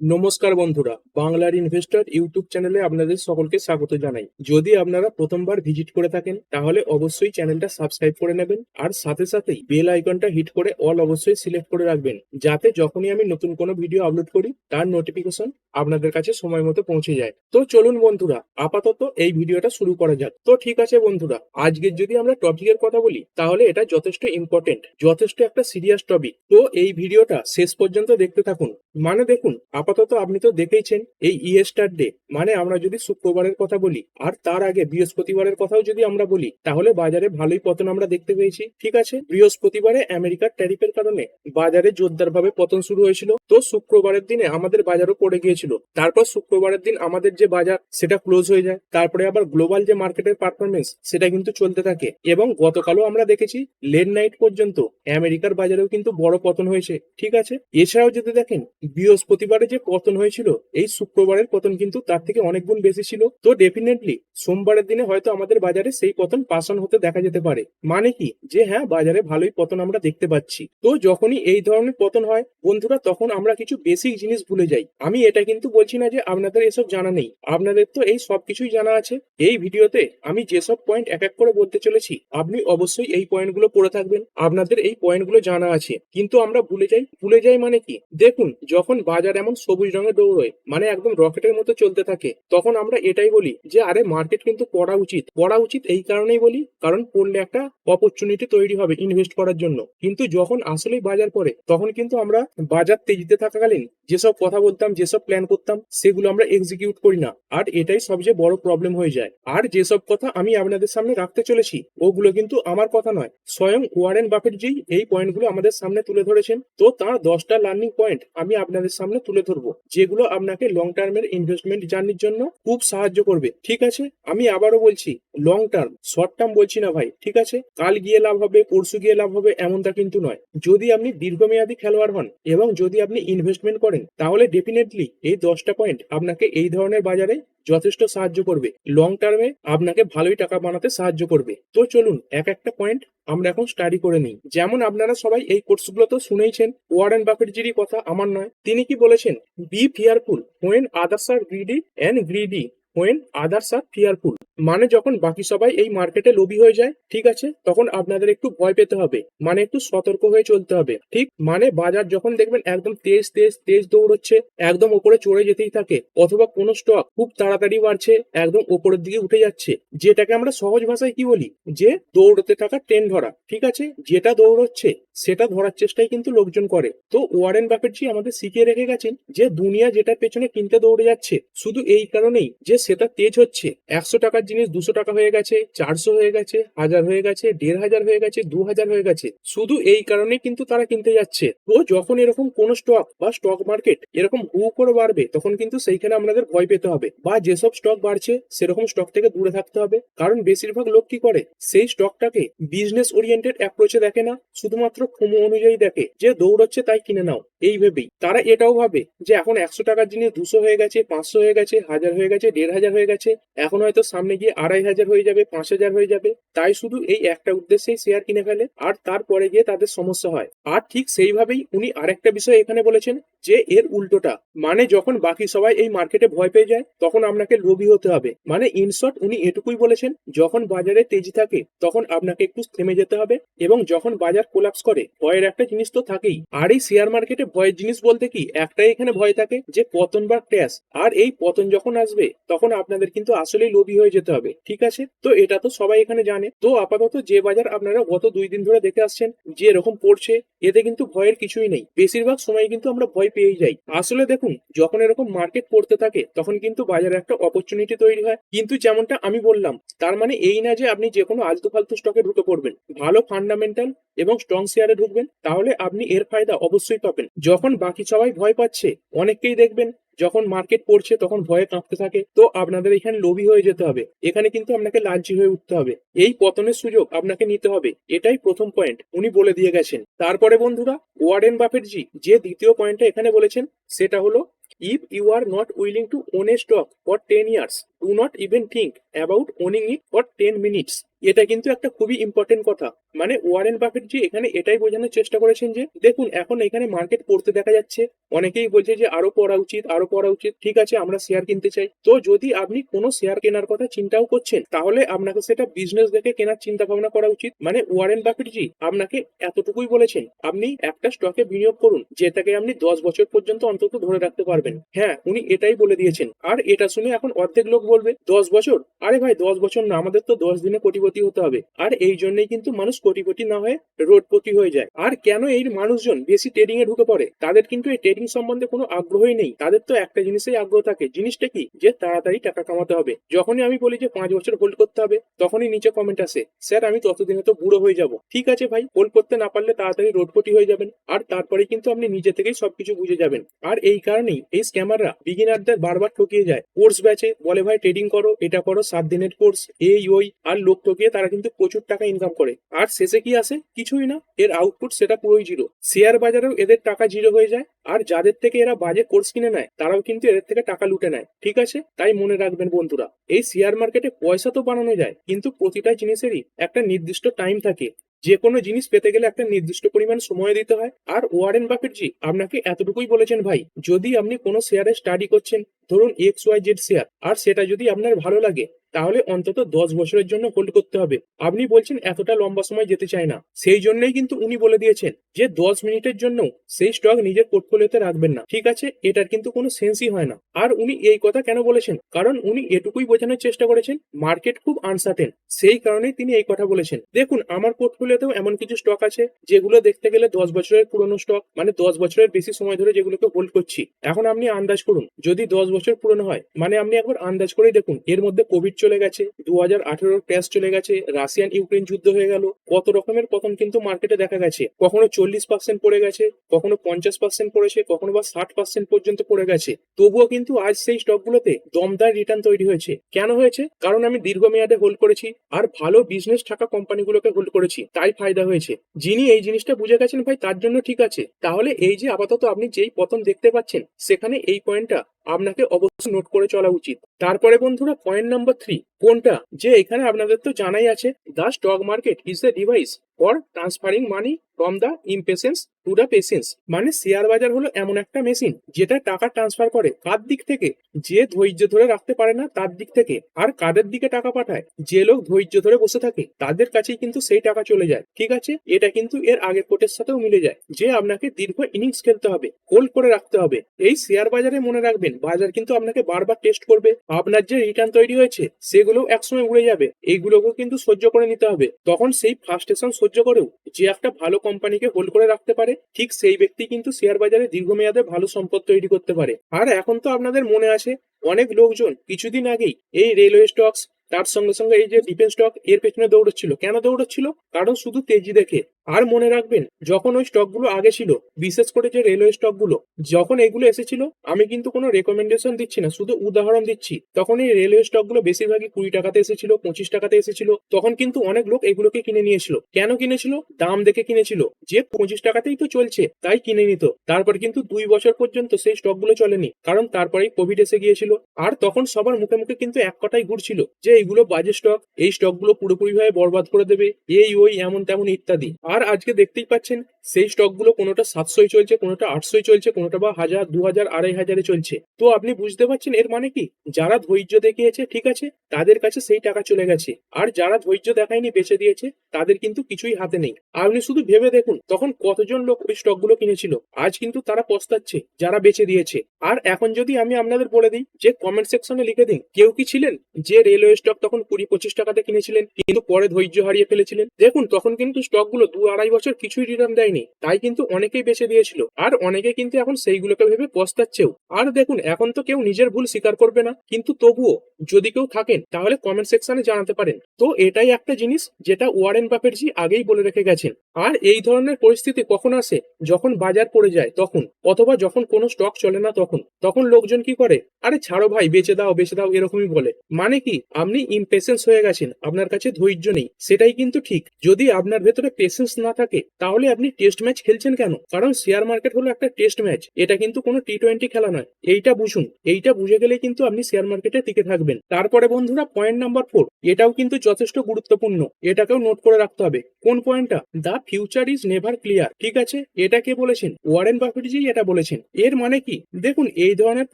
নমস্কার বন্ধুরা, বাংলার ইনভেস্টর ইউটিউব চ্যানেলে আপনাদের সকলকে স্বাগত জানাই। যদি আপনারা প্রথমবার ভিজিট করে থাকেন, তাহলে অবশ্যই চ্যানেলটা সাবস্ক্রাইব করে নেবেন আর সাথে সাথেই বেল আইকনটা হিট করে অল অবশ্যই সিলেক্ট করে রাখবেন, যাতে যখনই আমি নতুন কোনো ভিডিও আপলোড করি, তার নোটিফিকেশন আপনাদের কাছে সময় মতো পৌঁছে যায়। তো চলুন বন্ধুরা, আপাতত এই ভিডিওটা শুরু করা যাক। তো ঠিক আছে বন্ধুরা আজকের যদি আমরা টপিকের কথা বলি, তাহলে এটা যথেষ্ট ইম্পর্টেন্ট যথেষ্ট একটা সিরিয়াস টপিক তো এই ভিডিওটা শেষ পর্যন্ত দেখতে থাকুন। মানে দেখুন আপাতত আপনি তো দেখেইছেন, এই ইয়েস্টার ডে মানে আমরা যদি শুক্রবারের কথা বলি, আর তার আগে বৃহস্পতিবারের কথাও যদি আমরা বলি, তাহলে বাজারে ভালোই পতন আমরা দেখতে পেয়েছি, ঠিক আছে? বৃহস্পতিবারে আমেরিকার ট্যারিফের কারণে বাজারে জোরদার ভাবে পতন শুরু হয়েছিল, তো শুক্রবারের দিনে আমাদের বাজারও পড়ে গিয়েছিল, তারপর শুক্রবারের দিন আমাদের যে বাজার, সেটা ক্লোজ হয়ে যায়, তারপরে আবার গ্লোবাল যে মার্কেটের পারফরমেন্স সেটা কিন্তু চলতে থাকে, এবং গতকালও আমরা দেখেছি লেট নাইট পর্যন্ত আমেরিকার বাজারেও কিন্তু বড় পতন হয়েছে, ঠিক আছে? এছাড়াও যদি দেখেন, বৃহস্পতিবারে যে পতন হয়েছিল, এই শুক্রবারের পতন কিন্তু তার থেকে অনেক গুণ বেশি ছিল। তো ডেফিনেটলি সোমবারের দিনে হয়তো আমাদের বাজারে সেই পতন পাশন হতে দেখা যেতে পারে। মানে কি? যে হ্যাঁ বাজারে ভালোই পতন আমরা দেখতে পাচ্ছি। তো যখনই এই ধরনের পতন হয়, বন্ধুরা, তখন আমরা কিছু বেসিক জিনিস ভুলে যাই। আমি এটা কিন্তু বলছি না যে আপনাদের এসব জানা নেই। আপনাদের তো এই সব কিছুই জানা আছে। এই ভিডিওতে আমি যেসব পয়েন্ট এক এক করে বলতে চলেছি, আপনি অবশ্যই এই পয়েন্টগুলো পড়ে থাকবেন। আপনাদের এই পয়েন্টগুলো জানা আছে। কিন্তু আমরা ভুলে যাই। ভুলে যাই মানে কি? দেখুন, যখন বাজার এমন সবুজ রঙে দৌড়য় মানে একদম রকেটের মতো চলতে থাকে। তখন আমরা এটাই বলি যে, আরে মার্কেট কিন্তু পড়া উচিত। পড়া উচিত এই কারণেই বলি, কারণ পড়লে একটা অপরচুনিটি তৈরি হবে ইনভেস্ট করার জন্য। কিন্তু যখন আসলেই বাজার পড়ে, তখন কিন্তু আমরা বাজার তেজিতে থাকাকালীন যেসব কথা বলতাম, যেসব প্ল্যান করতাম, সেগুলো আমরা এক্সিকিউট করি না। আর এটাই সবচেয়ে বড় প্রবলেম হয়ে যায়। আর যেসব কথা আমি আপনাদের সামনে রাখতে চলেছি, ওগুলো কিন্তু আমার কথা নয়। স্বয়ং ওয়ারেন বাফেট জি এই পয়েন্টগুলো আমাদের সামনে তুলে ধরেছেন, তো তার দশটা লার্নিং পয়েন্ট আমি আপনাদের সামনে তুলে ধরবো, যেগুলো আপনাকে লং টার্মের ইনভেস্টমেন্ট জার্নির জন্য খুব সাহায্য করবে, ঠিক আছে? আমি আবারও বলছি লং টার্ম শর্ট টার্ম বলছি না ভাই, ঠিক আছে? কাল গিয়ে লাভ হবে, পরশু গিয়ে লাভ হবে, এমনটা কিন্তু নয়। যদি আপনি দীর্ঘমেয়াদী খেলোয়াড় হন এবং যদি আপনি ইনভেস্টমেন্ট করেন, তাহলে ডেফিনেটলি এই দশটা পয়েন্ট আপনাকে এই ধরনের বাজারে যথেষ্ট সাহায্য করবে। লং টার্মে আপনাকে ভালোই টাকা বানাতে সাহায্য করবে। তো চলুন, এক একটা পয়েন্ট আমরা এখন স্টাডি করে নিই। যেমন আপনারা সবাই এই কোর্সগুলো তো শুনেইছেন ওয়ারেন বাফেটজিরই কথা আমার নয়। তিনি কি বলেছেন be fearful when others are greedy and greedy when others are fearful মানে যখন বাকি সবাই এই মার্কেটে লোভী হয়ে যায়, ঠিক আছে? তখন আপনাদের একটু ভয় পেতে হবে মানে একটু সতর্ক হয়ে চলতে হবে, ঠিক? মানে বাজার যখন দেখবেন একদম তেজ তেজ তেজ দৌড়চ্ছে, একদম ওপরে চড়ে যেতেই থাকে, অথবা কোনো স্টক খুব তাড়াতাড়ি বাড়ছে, একদম ওপরের দিকে উঠে যাচ্ছে, যেটাকে আমরা সহজ ভাষায় কি বলি? যে দৌড়তে থাকা ট্রেন ধরা, ঠিক আছে? যেটা দৌড়চ্ছে, সেটা ধরার চেষ্টাই কিন্তু লোকজন করে। তো ওয়ারেন বাফেটজি আমাদের শিখিয়ে রেখে গেছেন যে দুনিয়া যেটার পেছনে কিনতে দৌড়ে যাচ্ছে, শুধু এই কারণেই যে সেটা তেজ হচ্ছে। একশো টাকার জিনিস দুশো টাকা হয়ে গেছে, চারশো হয়ে গেছে, হাজার হয়ে গেছে, দেড় হাজার হয়ে গেছে, দু হাজার হয়ে গেছে। শুধু এই কারণে কিন্তু তারা কিনতে যাচ্ছে। তো যখন এরকম কোন স্টক বা স্টক মার্কেট এরকম হু করে বাড়বে, তখন কিন্তু সেইখানে আমাদের ভয় পেতে হবে। বা যেসব স্টক বাড়ছে, সেরকম স্টক থেকে দূরে থাকতে হবে। কারণ বেশিরভাগ লোক কি করে? সেই স্টকটাকে বিজনেস ওরিয়েন্টেড অ্যাপ্রোচে দেখে না, শুধুমাত্র ফোমো অনুযায়ী দেখে যে দৌড়চ্ছে তাই কিনে নাও। এই ভেবেই। তারা এটাও ভাবে যে এখন একশো টাকার জিনিস দুশো হয়ে গেছে, পাঁচশো হয়ে গেছে, হাজার হয়ে গেছে, দেড় হাজার হয়ে গেছে। এখন হয়তো সামনে গিয়ে আড়াই হাজার হয়ে যাবে, পাঁচ হাজার হয়ে যাবে। তাই শুধু এই একটা উদ্দেশ্যেই শেয়ার কিনে ফেলে, আর তারপরে গিয়ে তাদের সমস্যা হয়। আর ঠিক সেইভাবেই উনি আরেকটা বিষয় এখানে বলেছেন যে, এর উল্টোটা মানে যখন বাকি সবাই এই মার্কেটে ভয় পেয়ে যায়, তখন আপনাকে লোভী হতে হবে। মানে ইনশর্ট উনি এটুকুই বলেছেন, যখন বাজারে তেজি থাকে, তখন আপনাকে একটু থেমে যেতে হবে, এবং যখন বাজার কোলাপস করে, ভয়ের একটা জিনিস তো থাকেই। আর এই শেয়ার মার্কেটে ভয়ের জিনিস বলতে কি, একটাই এখানে ভয় থাকে যে, পতন বা ক্র্যাশ আর এই পতন যখন আসবে, তখন আপনাদের কিন্তু আসলেই লোভী হয়ে যেতে হবে, ঠিক আছে? তো এটা তো সবাই এখানে জানে। তো আপাতত যে বাজার আপনারা গত দুই দিন ধরে দেখে আসছেন, যে এরকম পড়ছে, এতে কিন্তু ভয়ের কিছুই নেই। বেশিরভাগ সময় কিন্তু আমরা ভয় পেয়েই যাই। আসলে দেখুন, যখন এরকম মার্কেট পড়তে থাকে, তখন কিন্তু বাজারে একটা অপরচুনিটি তৈরি হয়। কিন্তু যেমনটা আমি বললাম, তার মানে এই না যে আপনি যে কোনো আলতু ফালতু স্টকে ঢুকে পড়বেন। ভালো ফান্ডামেন্টাল এবং স্ট্রং শেয়ারে ঢুকবেন, তাহলে আপনি এর ফায়দা অবশ্যই পাবেন। যখন বাকি সবাই ভয় পাচ্ছে, অনেককেই দেখবেন। যখন মার্কেট পড়ছে তখন ভয়ে কাঁপতে থাকে। তো আপনাদের এখানে লোভী হয়ে যেতে হবে। এখানে কিন্তু আপনাকে লাঞ্চি হয়ে উঠতে হবে। এই পতনের সুযোগ আপনাকে নিতে হবে। এটাই প্রথম পয়েন্ট উনি বলে দিয়ে গেছেন। তারপরে বন্ধুরা, ওয়ারেন বাফেটজি যে দ্বিতীয় পয়েন্টটা এখানে বলেছেন, সেটা হলো if you are not willing to own a stock for ten years do not even think about owning it for ten minutes এটা কিন্তু একটা খুবই ইম্পর্টেন্ট কথা। মানে ওয়ারেন বাফেট জি এখানে এটাই বোঝানোর চেষ্টা করেছেন যে, দেখুন, এখন এখানে মার্কেট পড়তে দেখা যাচ্ছে। অনেকেই বলছে যে, আরও পড়া উচিত, আরও পড়া উচিত। ঠিক আছে, আমরা শেয়ার কিনতে চাই। তো যদি আপনি কোনো শেয়ার কেনার কথা চিন্তাও করছেন, তাহলে আপনাকে সেটা বিজনেস দেখে কেনার চিন্তা ভাবনা করা উচিত। মানে ওয়ারেন বাফেট জি, আপনাকে এতটুকুই বলেছেন, আপনি একটা স্টকে বিনিয়োগ করুন, যেটাকে আপনি দশ বছর পর্যন্ত অন্তত ধরে রাখতে পারবেন। হ্যাঁ উনি এটাই বলে দিয়েছেন। আর এটা শুনে এখন অর্ধেক লোক বলবে, দশ বছর? আরে ভাই, দশ বছর না, আমাদের তো দশ দিনে কোটিপতি হতে হবে। আর এই জন্যই কিন্তু মানুষ কোটিপতি না হয়ে রোডপতি হয়ে যায়। আর কেন এই মানুষজন বেশি ট্রেডিং এ ঢুকে পড়ে? তাদের কিন্তু এই ট্রেডিং সম্বন্ধে কোনো আগ্রহই নেই। তাদের তো একটা জিনিসেই আগ্রহ থাকে। জিনিসটা কি? যে তাড়াতাড়ি টাকা কামাতে হবে। যখনই আমি বলি যে পাঁচ বছর হোল্ড করতে হবে, তখনই নিচে কমেন্ট আসে, স্যার, আমি ততদিনে তো বুড়ো হয়ে যাব। ঠিক আছে ভাই হোল্ড করতে না পারলে তাড়াতাড়ি রোডপতি হয়ে যাবেন। আর তারপরে কিন্তু আপনি নিজে থেকেই সবকিছু বুঝে যাবেন। আর এই কারণেই এই স্ক্যামাররা বিগিনারদের বারবার ঠকিয়ে যায়। কোর্স ব্যাচে বলে, ভাই ট্রেডিং করো, এটা করো, সাত দিনের কোর্স এই, ওই। আর লোক ঠকিয়ে তারা কিন্তু প্রচুর টাকা ইনকাম করে। আর শেষে কি আসে? কিছুই না। এর আউটপুট সেটা পুরোই জিরো শেয়ার বাজারেও এদের টাকা জিরো হয়ে যায়। আর যাদের থেকে এরা বাজে কোর্স কিনে নেয়, তারাও কিন্তু এদের থেকে টাকা লুটে নেয়। ঠিক আছে? তাই মনে রাখবেন বন্ধুরা, এই শেয়ার মার্কেটে পয়সা তো বানানো যায়, কিন্তু প্রতিটা জিনিসেরই একটা নির্দিষ্ট টাইম থাকে। যে কোনো জিনিস পেতে গেলে একটা নির্দিষ্ট পরিমাণ সময় দিতে হয়। আর ওয়ারেন বাফেটজি আপনাকে এতটুকুই বলেছেন ভাই, যদি আপনি কোনো শেয়ারে স্টাডি করছেন, ধরুন এক্স ওয়াই জেড শেয়ার আর সেটা যদি আপনার ভালো লাগে তাহলে অন্তত দশ বছরের জন্য হোল্ড করতে হবে। আপনি বলছেন এতটা লম্বা সময় যেতে চায় না। সেই জন্যই কিন্তু উনি বলে দিয়েছেন যে দশ মিনিটের জন্য সেই স্টক নিজের পোর্টফোলিওতে রাখবেন না। ঠিক আছে? এটার কিন্তু কোনো সেন্সই হয় না। আর উনি এই কথা কেন বলেছেন? কারণ উনি এটুকুই বোঝানোর চেষ্টা করেছেন মার্কেট খুব আনসার্টেন সেই কারণেই তিনি এই কথা বলেছেন। দেখুন, আমার পোর্টফোলিওতেও এমন কিছু স্টক আছে যেগুলো দেখতে গেলে দশ বছরের পুরনো স্টক মানে দশ বছরের বেশি সময় ধরে যেগুলোকে হোল্ড করছি। এখন আপনি আন্দাজ করুন, যদি দশ বছর পুরনো হয় মানে আপনি একবার আন্দাজ করেই দেখুন, এর মধ্যে কোভিড চলে গেছে দু হাজার আঠেরোর ক্র্যাশ চলে গেছে, রাশিয়ান ইউক্রেন যুদ্ধ হয়ে গেল, কত রকমের পতন কিন্তু মার্কেটে দেখা গেছে। কখনো চল্লিশ পার্সেন্ট পড়ে গেছে, কখনো পঞ্চাশ পার্সেন্ট পড়েছে, কখনো বা ষাট পার্সেন্ট পর্যন্ত পড়ে গেছে। তবুও কিন্তু আজ সেই স্টকগুলোতে দমদার রিটার্ন তৈরি হয়েছে। কেন হয়েছে? কারণ আমি দীর্ঘমেয়াদে হোল্ড করেছি আর ভালো বিজনেস থাকা কোম্পানিগুলোকে হোল্ড করেছি, তাই ফায়দা হয়েছে। যিনি এই জিনিসটা বুঝে গেছেন, ভাই, তার জন্য ঠিক আছে। তাহলে এই যে আপাতত আপনি যেই পতন দেখতে পাচ্ছেন, সেখানে এই পয়েন্টটা আপনাকে অবশ্যই নোট করে চলা উচিত। তারপরে বন্ধুরা পয়েন্ট নাম্বার থ্রি কোনটা? যে এখানে আপনাদের তো জানাই আছে the stock market is the device for transferring money from the impatience to the patience মানে শেয়ার বাজার হলো এমন একটা মেশিন যেটা টাকা ট্রান্সফার করে কার দিক থেকে? যে ধৈর্য ধরে রাখতে পারে না তার দিক থেকে। আর কাদের দিকে টাকা পাঠায়? যে লোক ধৈর্য ধরে বসে থাকে, তাদের কাছেই কিন্তু সেই টাকা চলে যায়। ঠিক আছে? এটা কিন্তু এর আগের কোটের সাথেও মিলে যায়। যে আপনাকে দীর্ঘ ইনিংস খেলতে হবে হোল্ড করে রাখতে হবে, এই শেয়ার বাজারে মনে রাখবেন। বাজার কিন্তু আপনাকে বারবার টেস্ট করবে। আপনার যে রিটার্ন তৈরি হয়েছে, সেগুলো একসময় উড়ে যাবে। এইগুলোকেও কিন্তু সহ্য করে নিতে হবে। তখন সেই ফ্রাস্ট্রেশন সহ্য করেও যে একটা ভালো কোম্পানিকে হোল্ড করে রাখতে পারে, ঠিক সেই ব্যক্তি কিন্তু শেয়ার বাজারে দীর্ঘমেয়াদে ভালো সম্পদ তৈরি করতে পারে। আর এখন তো আপনাদের মনে আছে, অনেক লোকজন কিছুদিন আগেই এই রেলওয়ে স্টকস তার সঙ্গে সঙ্গে এই যে ডিফেন্স স্টক এর পেছনে দৌড়চ্ছিল। কেন দৌড়চ্ছিল? কারণ শুধু তেজি দেখে। আর মনে রাখবেন, যখন ওই স্টকগুলো আগে ছিল, বিশেষ করে যে রেলওয়ে স্টকগুলো যখন এগুলো এসেছিল, আমি কিন্তু কোনো রেকমেন্ডেশন দিচ্ছি না, শুধু উদাহরণ দিচ্ছি। তখন এই রেলওয়ে স্টকগুলো বেশিরভাগই কুড়ি টাকাতে এসেছিল, পঁচিশ টাকাতে এসেছিল, তখন কিন্তু অনেক লোক এগুলোকে কিনে নিয়েছিল। কেন কিনেছিল? দাম দেখে কিনেছিল। যে পঁচিশ টাকাতেই তো চলছে, তাই কিনে নিত। তারপর কিন্তু দুই বছর পর্যন্ত সেই স্টকগুলো চলেনি, কারণ তারপরেই কোভিড এসে গিয়েছিল। আর তখন সবার মুখে মুখে কিন্তু এক কথাই ঘুরছিল, যে এইগুলো বাজে স্টক এই স্টকগুলো পুরোপুরিভাবে বরবাদ করে দেবে, এই, ওই, এমন, তেমন ইত্যাদি। আর আজকে দেখতেই পাচ্ছেন, সেই স্টকগুলো কোনোটা সাতশোই চলছে, কোনোটা আটশোই চলছে, কোনোটা বা হাজার দু হাজার আড়াই হাজারে চলছে। তো আপনি বুঝতে পারছেন এর মানে কি? যারা ধৈর্য দেখিয়েছে, ঠিক আছে, তাদের কাছে সেই টাকা চলে গেছে। আর যারা ধৈর্য দেখায়নি, বেঁচে দিয়েছে, তাদের কিন্তু কিছুই হাতে নেই। আপনি শুধু ভেবে দেখুন, তখন কতজন লোক ওই স্টকগুলো কিনেছিল। আজ কিন্তু তারা পস্তাচ্ছে, যারা বেঁচে দিয়েছে। আর এখন যদি আমি আপনাদের বলে দিই, যে কমেন্ট সেকশনে লিখে দিন, কেউ কি ছিলেন? যে রেলওয়ে স্টক তখন কুড়ি পঁচিশ টাকাতে কিনেছিলেন, কিন্তু পরে ধৈর্য হারিয়ে ফেলেছিলেন। দেখুন, তখন কিন্তু স্টকগুলো দু আড়াই বছর কিছুই রিটার্ন দেয়নি। তাই কিন্তু অনেকেই বেঁচে দিয়েছিল। আর অনেকে কিন্তু এখন সেইগুলোকে ভেবে পস্তাচ্ছেও। আর দেখুন, এখন তো কেউ নিজের ভুল স্বীকার করবে না। কিন্তু তবুও, যদি কেউ থাকেন, তাহলে কমেন্ট সেকশনে জানাতে পারেন। তো এটাই একটা জিনিস যেটা ওয়ারেন বাফেটজি আগেই বলে রেখে গেছেন। আর এই ধরনের পরিস্থিতি কখন আসে? যখন বাজার পড়ে যায়, তখন। অথবা যখন কোনো স্টক চলে না, তখন। তখন লোকজন কি করে? আরে, ছাড়ো ভাই, বেঁচে দাও বেঁচে দাও, এরকমই বলে। মানে কি? আপনি ইমপেশেন্স হয়ে গেছেন। আপনার কাছে ধৈর্য নেই। সেটাই কিন্তু ঠিক। যদি আপনার ভেতরে পেশেন্স না থাকে, তাহলে আপনি টেস্ট ম্যাচ খেলছেন কেন? কারণ শেয়ার মার্কেট হলো একটা টেস্ট ম্যাচ এটা কিন্তু কোনো টি টোয়েন্টি খেলা নয়। এইটা বুঝুন, এইটা বুঝে গেলে কিন্তু আপনি শেয়ার মার্কেটে টিকে থাকবেন। তারপরে বন্ধুরা পয়েন্ট নাম্বার ফোর এটাও কিন্তু যথেষ্ট গুরুত্বপূর্ণ, এটাকেও নোট করে রাখতে হবে। কোন পয়েন্টটা the future is never clear ঠিক আছে? এটা কে বলেছেন? ওয়ারেন বাফেটজি এটা বলেছেন। এর মানে কি? দেখুন, এই ধরনের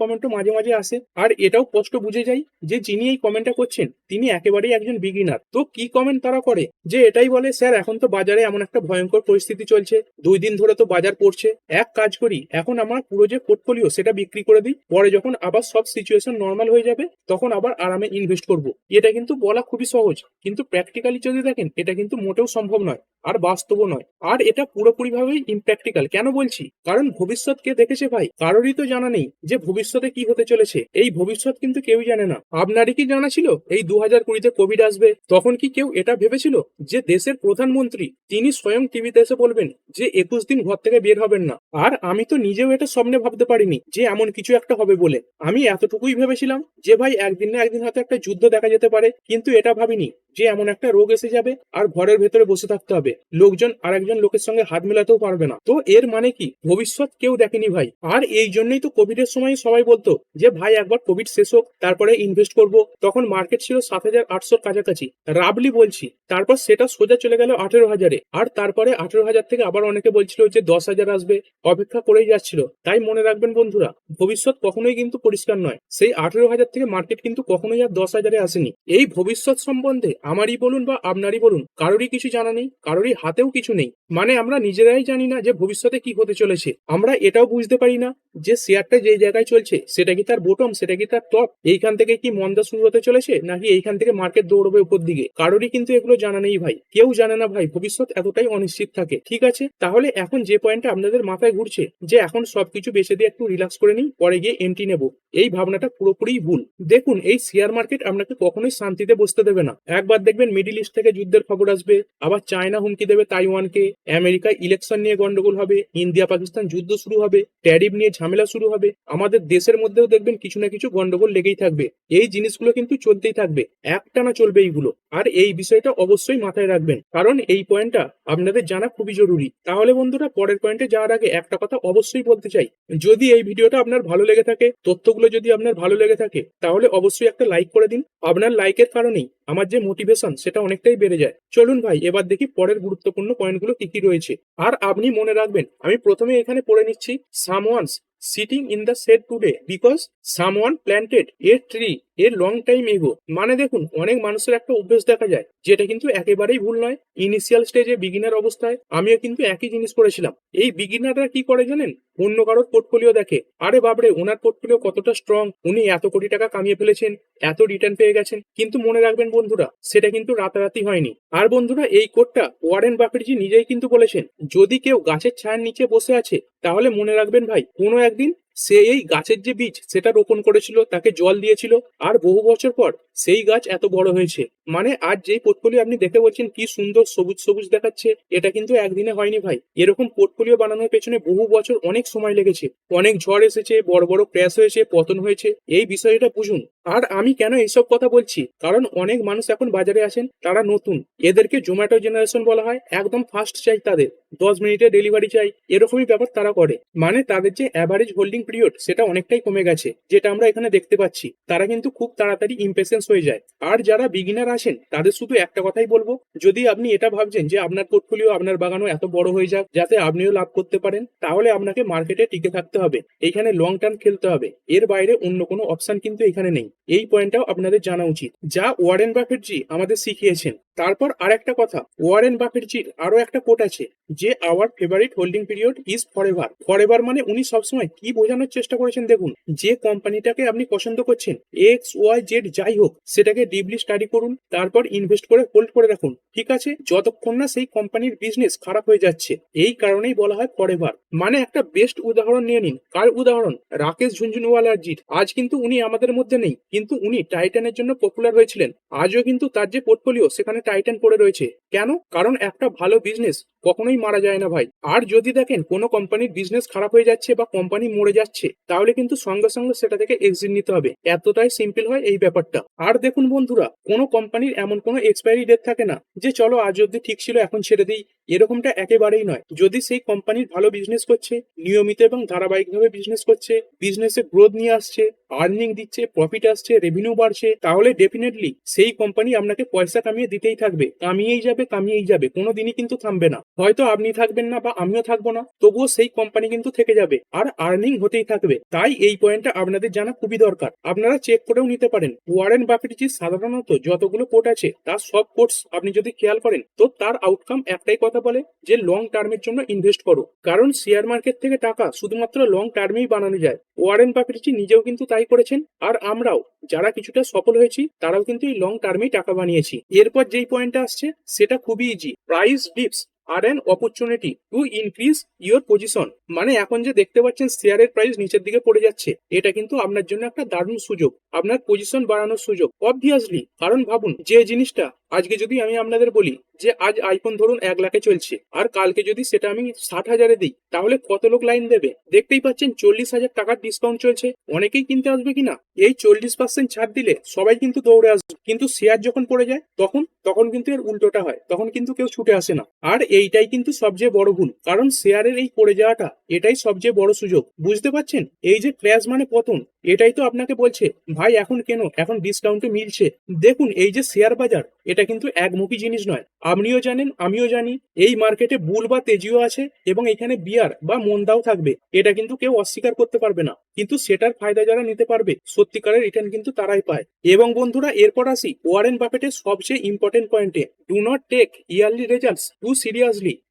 কমেন্টও মাঝে মাঝে আসে, আর এটাও স্পষ্ট বুঝে যায় যে যিনি এই কমেন্টটা করছেন, তিনি একেবারেই একজন বিগিনার তো কি কমেন্ট তারা করে? যে এটাই বলে, স্যার, এখন তো বাজারে এমন একটা ভয়ঙ্কর পরিস্থিতি চলছে। দুই দিন ধরে তো বাজার পড়ছে। এক কাজ করি, এখন আমার পুরো যে পোর্টফোলিও সেটা বিক্রি করে দিই। পরে যখন আবার সব সিচুয়েশন নর্মাল হয়ে যাবে, তখন আবার আরামে ইনভেস্ট করব। এটা কিন্তু বলা খুবই সহজ। কিন্তু প্র্যাকটিক্যালি যদি দেখেন, এটা কিন্তু মোটেও সম্ভব নয়। আর বাস্তবও নয়। আর এটা পুরোপুরিভাবেই ইমপ্র্যাকটিক্যাল কেন বলছি? কারণ ভবিষ্যৎ কে দেখেছে ভাই, কারোরই তো জানা নেই যে ভবিষ্যতে কি হতে চলেছে। এই ভবিষ্যৎ কিন্তু কেউই জানে না। আপনারই কি জানা ছিল? এই দু হাজার কুড়িতে কোভিড আসবে। তখন কি কেউ এটা ভেবেছিল? যে দেশের প্রধানমন্ত্রী, তিনি স্বয়ং টিভিতে এসে বলবেন যে একুশ দিন ঘর থেকে বের হবেন না। আর আমি তো নিজেও এটা স্বপ্নে ভাবতে পারিনি যে এমন কিছু একটা হবে বলে। আমি এতটুকুই ভেবেছিলাম যে ভাই, একদিন না একদিন হয়তো একটা যুদ্ধ দেখা যেতে পারে, কিন্তু এটা ভাবিনি যে এমন একটা রোগ এসে যাবে আর ঘরের ভেতরে বসে থাকতে হবে। লোকজন আর একজন লোকের সঙ্গে হাত মেলাতেও পারবে না। তো এর মানে কি? ভবিষ্যৎ কেউ দেখেনি ভাই। আর এই জন্যই তো কোভিড এর সময় সবাই বলতো যে ভাই, একবার কোভিড শেষ হোক, তারপরে ইনভেস্ট করব। তখন মার্কেট ছিল সাত হাজার আটশোর কাছাকাছি। রাবলি বলছি। তারপর সেটা সোজা চলে গেল আঠেরো হাজারে। আর তারপরে আঠেরো হাজার থেকে আবার অনেকে বলছিল যে দশ হাজার আসবে। অপেক্ষা করেই যাচ্ছিল। তাই মনে রাখবেন বন্ধুরা, ভবিষ্যৎ কখনোই কিন্তু পরিষ্কার নয়। সেই আঠেরো হাজার থেকে মার্কেট কিন্তু কখনোই আর দশ হাজারে আসেনি। এই ভবিষ্যৎ সম্বন্ধে আমারই বলুন বা আপনারই বলুন, কারোরই কিছু জানা নেই, কারোরই হাতেও কিছু নেই। মানে আমরা নিজেরাই জানি না যে ভবিষ্যতে কি হতে চলেছে। আমরা এটাও বুঝতে পারি না যে শেয়ারটা যে জায়গায় চলছে, সেটা কি তার বোটম সেটা কি তার টপ এইখান থেকে কি মন্দা শুরু হতে চলেছে, নাকি এইখান থেকে মার্কেট দৌড়বে উপর দিকে? কারোরই কিন্তু এগুলো জানা নেই ভাই। কেউ জানে না ভাই ভবিষ্যৎ এতটাই অনিশ্চিত থাকে, ঠিক আছে? তাহলে এখন যে পয়েন্টটা আপনাদের মাথায় ঘুরছে, যে এখন সবকিছু বেছে দিয়ে একটু রিল্যাক্স করে নিই, পরে গিয়ে এন্ট্রি নেব, এই ভাবনাটা পুরোপুরি ভুল। দেখুন, এই শেয়ার মার্কেট আপনাকে কখনোই শান্তিতে বসতে দেবে না। একবার দেখবেন মিডিল ইস্ট থেকে যুদ্ধের খবর আসবে, আবার চায়না হুমকি দেবে তাইওয়ানকে আমেরিকায় ইলেকশন নিয়ে গন্ডগোল হবে, ইন্ডিয়া পাকিস্তান যুদ্ধ শুরু হবে ট্যারিফ নিয়ে ঝামেলা শুরু হবে, আমাদের দেশের মধ্যেও দেখবেন কিছু না কিছু গন্ডগোল লেগেই থাকবে, এই জিনিসগুলো কিন্তু চলতেই থাকবে, একটানা চলবে এইগুলো, আর এই বিষয়টা অবশ্যই মাথায় রাখবেন, কারণ এই পয়েন্টটা আপনাদের জানা খুবই জরুরি। তাহলে বন্ধুরা, পরের পয়েন্টে যাওয়ার আগে একটা কথা অবশ্যই বলতে চাই। যদি এই ভিডিওটা আপনার ভালো লেগে থাকে, তথ্যগুলো যদি আপনার ভালো লেগে থাকে, তাহলে অবশ্যই একটা লাইক করে দিন। আপনার লাইকের কারণেই আমার যে মোটিভেশন সেটা অনেকটাই বেড়ে যায়। চলুন ভাই, এবার দেখি পরের গুরুত্বপূর্ণ পয়েন্টগুলো কি কি রয়েছে। আর আপনি মনে রাখবেন, আমি প্রথমে এখানে পড়ে নিচ্ছি someone's sitting in the shade today because someone planted a tree a long time ago মানে দেখুন, অনেক মানুষের একটা অভ্যেস দেখা যায়, যেটা কিন্তু একেবারেই ভুল নয়। ইনিশিয়াল স্টেজে বিগিনার অবস্থায় আমিও কিন্তু একই জিনিস করেছিলাম। এই বিগিনাররা কি করে জানেন? অন্য কারোর পোর্টফোলিও দেখে। আরে বাবরে ওনার পোর্টফোলিও কতটা স্ট্রং উনি এত কোটি টাকা কামিয়ে ফেলেছেন, এত রিটার্ন পেয়ে গেছেন। কিন্তু মনে রাখবেন বন্ধুরা, সেটা কিন্তু রাতারাতি হয়নি। আর বন্ধুরা, এই কোডটা ওয়ারেন বাফেটজি নিজেই কিন্তু বলেছেন, যদি কেউ গাছের ছায়ার নিচে বসে আছে, তাহলে মনে রাখবেন ভাই, কোনো একদিন সে এই গাছের যে বীজ সেটা রোপণ করেছিল, তাকে জল দিয়েছিল, আর বহু বছর পর সেই গাছ এত বড় হয়েছে। মানে আজ যেই পোর্টফোলিও আপনি দেখে বলছেন কি সুন্দর সবুজ সবুজ দেখাচ্ছে, এটা কিন্তু একদিনে হয়নি ভাই। এরকম পোর্টফোলিও বানানোর পেছনে বহু বছর অনেক সময় লেগেছে। অনেক ঝড় এসেছে, বড় বড় ক্র্যাশ হয়েছে, পতন হয়েছে, এই বিষয়টা বুঝুন। আর আমি কেন এইসব কথা বলছি? কারণ অনেক মানুষ এখন বাজারে আসেন, তারা নতুন। এদেরকে জোম্যাটো জেনারেশন বলা হয়, একদম ফাস্ট চাই তাদের। দশ মিনিটে ডেলিভারি চাই, এরকমই ব্যাপার তারা করে। মানে তাদের যে অ্যাভারেজ হোল্ডিং পিরিয়ড সেটা অনেকটাই কমে গেছে, যেটা আমরা এখানে দেখতে পাচ্ছি। তারা কিন্তু খুব তাড়াতাড়ি ইম্পেশেন্স হয়ে যায়। আর যারা বিগিনার আসেন, তাদের শুধু একটা কথাই বলব, যদি আপনি এটা ভাবছেন যে আপনার পোর্টফোলিও আপনার বাগানও এত বড় হয়ে যাক, যাতে আপনিও লাভ করতে পারেন, তাহলে আপনাকে মার্কেটে টিকে থাকতে হবে। এখানে লং টার্ম খেলতে হবে। এর বাইরে অন্য কোনো অপশন কিন্তু এখানে নেই। এই পয়েন্টটাও আপনাদের জানা উচিত। যা ওয়ারেন বাফেটজি আমাদের শিখিয়েছেন। তারপর আর একটা কথা, ওয়ারেন বাফেটজির আরও একটা কোট আছে, যে our favourite holding period is forever forever মানে উনি সবসময় কি বোঝানোর চেষ্টা করেছেন দেখুন, যে কোম্পানিটাকে আপনি পছন্দ করছেন এক্স ওয়াই জেড যাই হোক, সেটাকে ডিপলি স্টাডি করুন, তারপর ইনভেস্ট করে হোল্ড করে রাখুন, ঠিক আছে? যতক্ষণ না সেই কোম্পানির বিজনেস খারাপ হয়ে যাচ্ছে, এই কারণেই বলা হয় ফর এভার মানে একটা বেস্ট উদাহরণ নিয়ে নিন। কার উদাহরণ? রাকেশ ঝুনঝুনওয়ালার জিট আজ কিন্তু উনি আমাদের মধ্যে নেই। কিন্তু উনি টাইটানের জন্য পপুলার হয়েছিলেন। আজও কিন্তু তার যে পোর্টফোলিও সেখানে টাইটান পড়ে রয়েছে। কেন? কারণ একটা ভালো বিজনেস কখনোই মারা যায় না ভাই। আর যদি দেখেন কোনো কোম্পানির বিজনেস খারাপ হয়ে যাচ্ছে বা কোম্পানি মরে যাচ্ছে, তাহলে কিন্তু সঙ্গে সঙ্গে সেটা থেকে এক্সিট নিতে হবে। এতটাই সিম্পল হয় এই ব্যাপারটা। আর দেখুন বন্ধুরা, কোনো কোম্পানির এমন কোনো এক্সপায়ারি ডেট থাকে না যে চলো আজ অব্দি ঠিক ছিল, এখন ছেড়ে দিই। এরকমটা একেবারেই নয়। যদি সেই কোম্পানির ভালো বিজনেস করছে, নিয়মিত এবং ধারাবাহিকভাবে বিজনেস করছে বিজনেসে গ্রোথ নিয়ে আসছে আর্নিং দিচ্ছে প্রফিট আসছে রেভিনিউ বাড়ছে, তাহলে ডেফিনেটলি সেই কোম্পানি আপনাকে পয়সা কামিয়ে দিতেই থাকবে। কামিয়েই যাবে কামিয়েই যাবে। কোনো দিনই কিন্তু থামবে না। হয়তো আপনি থাকবেন না বা আমিও থাকব না, তবুও সেই কোম্পানি কিন্তু থেকে যাবে। আর আর্নিং হতেই থাকবে। তাই এই পয়েন্টটা আপনাদের জানা খুবই দরকার। আপনারা চেক করেও নিতে পারেন। ওয়ারেন বাফেটের সাধারণত যতগুলো কোট আছে, তার সব কোর্স আপনি যদি খেয়াল করেন, তো তার আউটকাম একটাই কথা বলে যে লং টার্মের জন্য ইনভেস্ট করো। কারণ শেয়ার মার্কেট থেকে টাকা শুধুমাত্র লং টার্মেই বানানো যায়। ওয়ারেন বাফেটি নিজেও কিন্তু তাই করেছেন। আর আমরাও, যারা কিছুটা সফল হয়েছি, তারাও কিন্তু এই লং টার্মেই টাকা বানিয়েছি। এরপর যেই পয়েন্টটা আসছে, সেটা খুবই easy price dips are an opportunity to increase your position মানে এখন যে দেখতে পাচ্ছেন শেয়ারের প্রাইস নিচের দিকে পড়ে যাচ্ছে, এটা কিন্তু আপনার জন্য একটা দারুণ সুযোগ, আপনার পজিশন বাড়ানোর সুযোগ। অবভিয়াসলি কারণ ভাবুন, যে জিনিসটা আজকে যদি আমি আপনাদের বলি যে আজ আইফোন ধরুন এক লাখে চলছে, আর কালকে যদি সেটা আমি ষাট হাজারে দিই, তাহলে কত লোক লাইন দেবে? দেখতেই পাচ্ছেন চল্লিশ হাজার টাকার ডিসকাউন্ট চলছে। অনেকেই কিনতে আসবে কিনা? এই চল্লিশ পার্সেন্ট ছাড় দিলে সবাই কিন্তু দৌড়ে আসবে। কিন্তু শেয়ার যখন পড়ে যায়, তখন তখন কিন্তু এর উল্টোটা হয়, তখন কিন্তু কেউ ছুটে আসে না। আর এইটাই কিন্তু সবচেয়ে বড় ভুল। কারণ শেয়ারের এই পড়ে যাওয়াটা, এটাই সবচেয়ে বড় সুযোগ। বুঝতে পারছেন? এই যে ক্র্যাশ মানে পতন, এটাই তো আপনাকে বলছে, ভাই, এখন কেন? এখন ডিসকাউন্টে মিলছে। দেখুন, এই যে শেয়ার বাজার, এটা কিন্তু একমুখী জিনিস নয়। আপনিও জানেন, আমিও জানি, এই মার্কেটে বুল বা তেজিও আছে এবং এখানে বিয়ার বা মন্দাও থাকবে। এটা কিন্তু কেউ অস্বীকার করতে পারবে না। কিন্তু সেটার ফায়দা যারা নিতে পারবে, সত্যিকারের রিটার্ন কিন্তু তারাই পায়। এবং বন্ধুরা, এরপর আসি ওয়ারেন বাফেটের সবচেয়ে ইম্পর্টেন্ট পয়েন্টে do not take yearly results too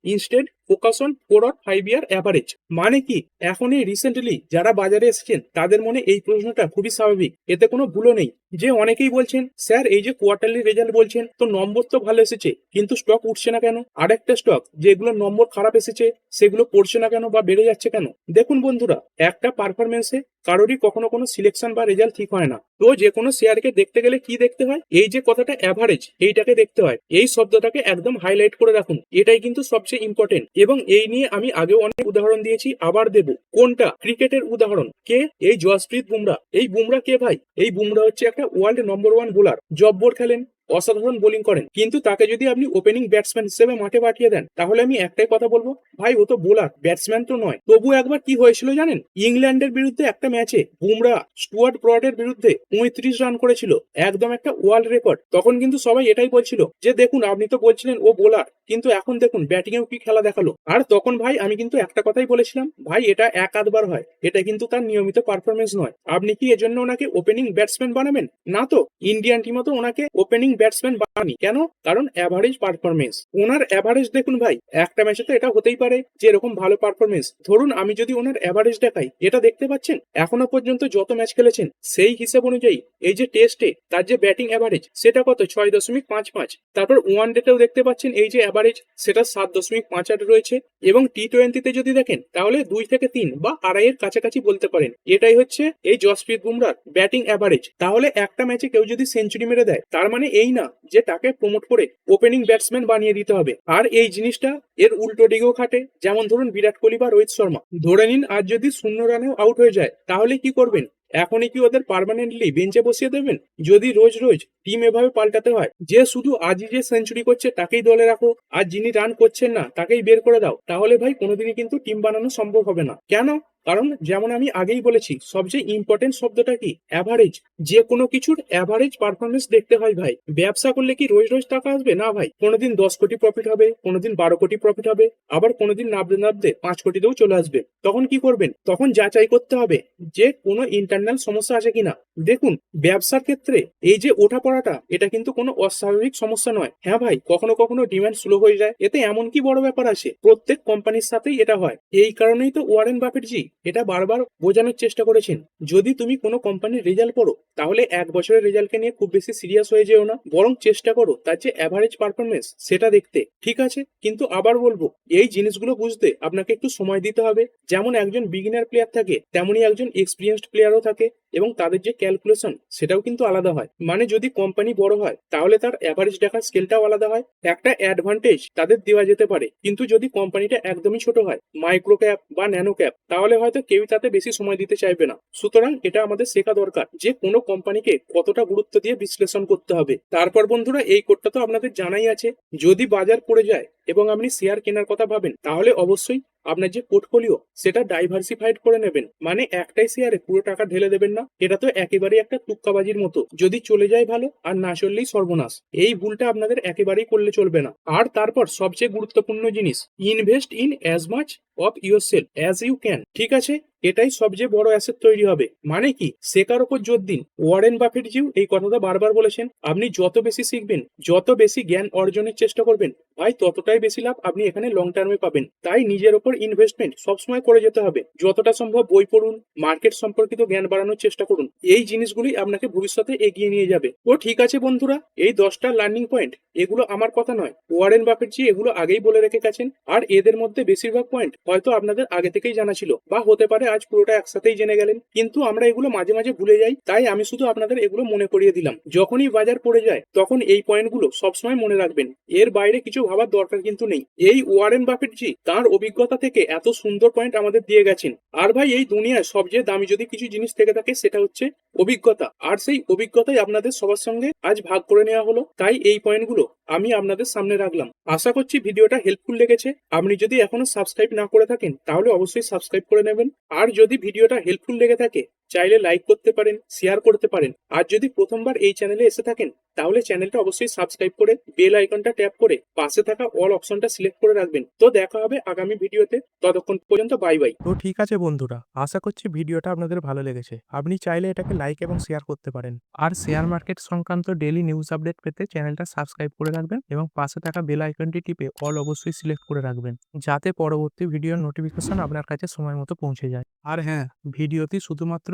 Instead, focus on four or five year average. মানে কি? এখন এই রিসেন্টলি যারা বাজারে এসেছেন, তাদের মনে এই প্রশ্নটা খুবই স্বাভাবিক। এতে কোনো ভুলও নেই। যে অনেকেই বলছেন, স্যার, এই যে কোয়ার্টারলি রেজাল্ট বলছেন, তো নম্বর তো ভালো এসেছে, কিন্তু স্টক উঠছে না কেন? আরেকটা স্টক যেগুলো নম্বর খারাপ এসেছে, সেগুলো পড়ছে না কেন বা বেড়ে যাচ্ছে কেন? দেখুন বন্ধুরা, একটা পারফরমেন্সে কারোরই কখনো কোনো সিলেকশন বা রেজাল্ট ঠিক হয় না। তো যে কোনো শেয়ারকে দেখতে গেলে কি দেখতে হয়? এই যে কথাটা অ্যাভারেজ এইটাকে দেখতে হয়। এই শব্দটাকে একদম হাইলাইট করে রাখুন। এটাই কিন্তু সবচেয়ে ইম্পর্টেন্ট এবং এই নিয়ে আমি আগেও অনেক উদাহরণ দিয়েছি, আবার দেব। কোনটা? ক্রিকেটের উদাহরণ। কে? এই জসপ্রীত বুমরা। এই বুমরা কে ভাই? এই বুমরা হচ্ছে একটা ওয়ার্ল্ড নম্বর ওয়ান বোলার জব্বর খেলেন। অসাধারণ বোলিং করেন। কিন্তু তাকে যদি আপনি ওপেনিং ব্যাটসম্যান হিসেবে মাঠে পাঠিয়ে দেন, তাহলে আমি একটাই কথা বলব, ভাই, ও তো বোলার ব্যাটসম্যান তো নয়। তবু একবার কি হয়েছিল জানেন? ইংল্যান্ডের বিরুদ্ধে একটা ম্যাচে বুমরা, স্টুয়ার্ট ব্রডের বিরুদ্ধে পঁয়ত্রিশ রান করেছিল, একদম একটা ওয়ার্ল্ড রেকর্ড তখন কিন্তু সবাই এটাই বলছিল যে, দেখুন, আপনি তো বলছিলেন ও বোলার কিন্তু এখন দেখুন ব্যাটিং এও কি খেলা দেখাল? আর তখন, ভাই, আমি কিন্তু একটা কথাই বলেছিলাম, ভাই, এটা এক আধবার হয়, এটা কিন্তু তার নিয়মিত পারফরমেন্স নয়। আপনি কি এজন্য ওনাকে ওপেনিং ব্যাটসম্যান বানাবেন? না তো ইন্ডিয়ান টিমও তো ওনাকে ওপেনিং ব্যাটসম্যান বানানি কেন? কারণ অ্যাভারেজ পারফরমেন্স ওনার অ্যাভারেজ দেখুন ভাই, একটা ম্যাচে তো এটা হতেই পারে যে এরকম ভালো পারফরমেন্স ধরুন আমি যদি ওনার অ্যাভারেজ দেখাই, এটা দেখতে পাচ্ছেন? এখনও পর্যন্ত যত ম্যাচ খেলেছেন, সেই হিসেব অনুযায়ী এই যে টেস্টে তার যে ব্যাটিং অ্যাভারেজ সেটা কত? ছয় দশমিক পাঁচ পাঁচ। তারপর ওয়ান ডেটাও দেখতে পাচ্ছেন এই যে অ্যাভারেজ সেটা সাত দশমিক পাঁচ আট রয়েছে। এবং টি টোয়েন্টিতে যদি দেখেন, তাহলে দুই থেকে তিন বা আড়াইয়ের কাছাকাছি বলতে পারেন। এটাই হচ্ছে এই জসপ্রীত বুমরার ব্যাটিং অ্যাভারেজ তাহলে একটা ম্যাচে কেউ যদি সেঞ্চুরি মেরে দেয়, তার মানে এই না যে তাকে প্রমোট করে ওপেনিং ব্যাটসম্যান বানিয়ে দিতে হবে। আর এই জিনিসটা এর উল্টো দিকেও খাটে, যেমন ধরুন বিরাট কোহলি বা রোহিত শর্মা। ধরে নিন আজ যদি শূন্য রানেও আউট হয়ে যায়, তাহলে কি করবেন? এখনই কি ওদের পার্মানেন্টলি বেঞ্চে বসিয়ে দেবেন? যদি রোজ রোজ টিম এভাবে পাল্টাতে হয়, যে শুধু আজই যে সেঞ্চুরি করছে তাকেই দলে রাখো, আর যিনি রান করছেন না, তাকেই বের করে দাও, তাহলে ভাই কোনোদিনই কিন্তু টিম বানানো সম্ভব হবে না। কেন? কারণ যেমন আমি আগেই বলেছি, সবচেয়ে ইম্পর্টেন্ট শব্দটা কি? অ্যাভারেজ যে কোনো কিছুর অ্যাভারেজ পারফরমেন্স দেখতে হয় ভাই। ব্যবসা করলে কি রোজ রোজ টাকা আসবে? না ভাই। কোনোদিন দশ কোটি প্রফিট হবে, কোনোদিন বারো কোটি প্রফিট হবে, আবার কোনোদিন নাবতে নাবতে পাঁচ কোটিতেও চলে আসবে। তখন কি করবেন? তখন যাচাই করতে হবে যে কোনো ইন্টারনাল সমস্যা আছে কিনা। দেখুন, ব্যবসার ক্ষেত্রে এই যে ওঠা পড়াটা, এটা কিন্তু কোনো অস্বাভাবিক সমস্যা নয়। হ্যাঁ ভাই, কখনো কখনো ডিমান্ড স্লো হয়ে যায়। এতে এমন কি বড় ব্যাপার আছে? প্রত্যেক কোম্পানির সাথেই এটা হয়। এই কারণেই তো ওয়ারেন বাফেট জি এটা বারবার বোঝানোর চেষ্টা করেছেন। যদি তুমি কোনো কোম্পানির রেজাল্ট পড়ো, তাহলে এক বছরের রেজাল্টকে নিয়ে খুব বেশি সিরিয়াস হয়ে যেও না। বরং চেষ্টা করো, তার যে অ্যাভারেজ পারফরমেন্স সেটা দেখতে। ঠিক আছে? কিন্তু আবার বলব, এই জিনিসগুলো বুঝতে আপনাকে একটু সময় দিতে হবে। যেমন একজন বিগিনার প্লেয়ার থাকে, তেমনই একজন এক্সপিরিয়েন্সড প্লেয়ারও থাকে এবং তাদের যে ক্যালকুলেশন সেটাও কিন্তু আলাদা হয়। মানে যদি কোম্পানি বড় হয়, তাহলে তার অ্যাভারেজ দেখার স্কেলটাও আলাদা হয়। একটা অ্যাডভান্টেজ তাদের দেওয়া যেতে পারে। কিন্তু যদি কোম্পানিটা একদমই ছোট হয় মাইক্রো ক্যাপ বা ন্যানো ক্যাপ তাহলে হয়তো কেউই তাতে বেশি সময় দিতে চাইবে না। সুতরাং এটা আমাদের শেখা দরকার যে কোনো কোম্পানিকে কতটা গুরুত্ব দিয়ে বিশ্লেষণ করতে হবে। তারপর বন্ধুরা, এই কোডটা তো আপনাদের জানাই আছে। যদি বাজার পড়ে যায় এবং আপনি শেয়ার কেনার কথা ভাবেন, তাহলে অবশ্যই আপনার যে পোর্টফোলিও সেটা ডাইভার্সিফাইড করে নেবেন। মানে একটাই শেয়ারে পুরো টাকা ঢেলে দেবেন না। এটা তো একেবারেই একটা তুক্কাবাজির মতো। যদি চলে যায় ভালো, আর না চললেই সর্বনাশ। এই ভুলটা আপনাদের একেবারেই করলে চলবে না। আর তারপর সবচেয়ে গুরুত্বপূর্ণ জিনিস invest in as much of yourself as you can ঠিক আছে? এটাই সবচেয়ে বড় অ্যাসেট তৈরি হবে। মানে কি? শেখার ওপর জোর দিন। ওয়ারেন বাফেট জিও এই কথাটা বারবার বলেছেন। আপনি যত বেশি শিখবেন, যত বেশি জ্ঞান অর্জনের চেষ্টা করবেন, ভাই, ততটাই বেশি লাভ আপনি এখানে লং টার্মে পাবেন। তাই নিজের ওপর ইনভেস্টমেন্ট সবসময় করে যেতে হবে। যতটা সম্ভব বই পড়ুন মার্কেট সম্পর্কিত জ্ঞান বাড়ানোর চেষ্টা করুন। এই জিনিসগুলি আপনাকে ভবিষ্যতে এগিয়ে নিয়ে যাবে। তো ঠিক আছে বন্ধুরা, এই দশটা লার্নিং পয়েন্ট এগুলো আমার কথা নয়। ওয়ারেন বাফেট জি এগুলো আগেই বলে রেখে গেছেন। আর এদের মধ্যে বেশিরভাগ পয়েন্ট হয়তো আপনাদের আগে থেকেই জানা ছিল, বা হতে পারে আজ পুরোটা একসাথেই জেনে গেলেন। কিন্তু আমরা এগুলো মাঝে মাঝে ভুলে যাই, তাই আমি শুধু আপনাদের এগুলো মনে করিয়ে দিলাম। যখনই বাজার পড়ে যায়, তখন এই পয়েন্টগুলো সবসময় মনে রাখবেন। এর বাইরে কিছু ভাবার দরকার কিন্তু নেই। এই ওয়ারেন বাফেট জি, তার অভিজ্ঞতা থেকে এত সুন্দর পয়েন্ট আমাদের দিয়ে গেছেন। আর ভাই, এই দুনিয়ায় সবচেয়ে দামি যদি কিছু জিনিস থেকে থাকে, সেটা হচ্ছে অভিজ্ঞতা। আর সেই অভিজ্ঞতাই আপনাদের সবার সঙ্গে আজ ভাগ করে নেওয়া হলো। তাই এই পয়েন্টগুলো আমি আপনাদের সামনে রাখলাম। আশা করছি ভিডিওটা হেল্পফুল লেগেছে। আপনি যদি এখনও সাবস্ক্রাইব না করে থাকেন, তাহলে অবশ্যই সাবস্ক্রাইব করে নেবেন। আর যদি ভিডিওটা হেল্পফুল লেগে থাকে চাইলে লাইক করতে পারেন শেয়ার করতে পারেন। আর যদি প্রথমবার এই চ্যানেলে এসে থাকেন, তাহলে চ্যানেলটা অবশ্যই সাবস্ক্রাইব করে বেল আইকনটা ট্যাপ করে পাশে থাকা অল অপশনটা সিলেক্ট করে রাখবেন। তো দেখা হবে আগামী ভিডিওতে ততক্ষণ পর্যন্ত বাই বাই তো ঠিক আছে বন্ধুরা, আশা করছি ভিডিওটা আপনাদের ভালো লেগেছে। আপনি চাইলে এটাকে লাইক এবং শেয়ার করতে পারেন। আর শেয়ার মার্কেট সংক্রান্ত ডেলি নিউজ আপডেট পেতে চ্যানেলটা সাবস্ক্রাইব করে রাখবেন এবং পাশে থাকা বেল আইকনটি টিপে অল অবশ্যই সিলেক্ট করে রাখবেন, যাতে পরবর্তী ভিডিওর নোটিফিকেশন আপনার কাছে সময় মতো পৌঁছে যায়। আর হ্যাঁ ভিডিওটি শুধুমাত্র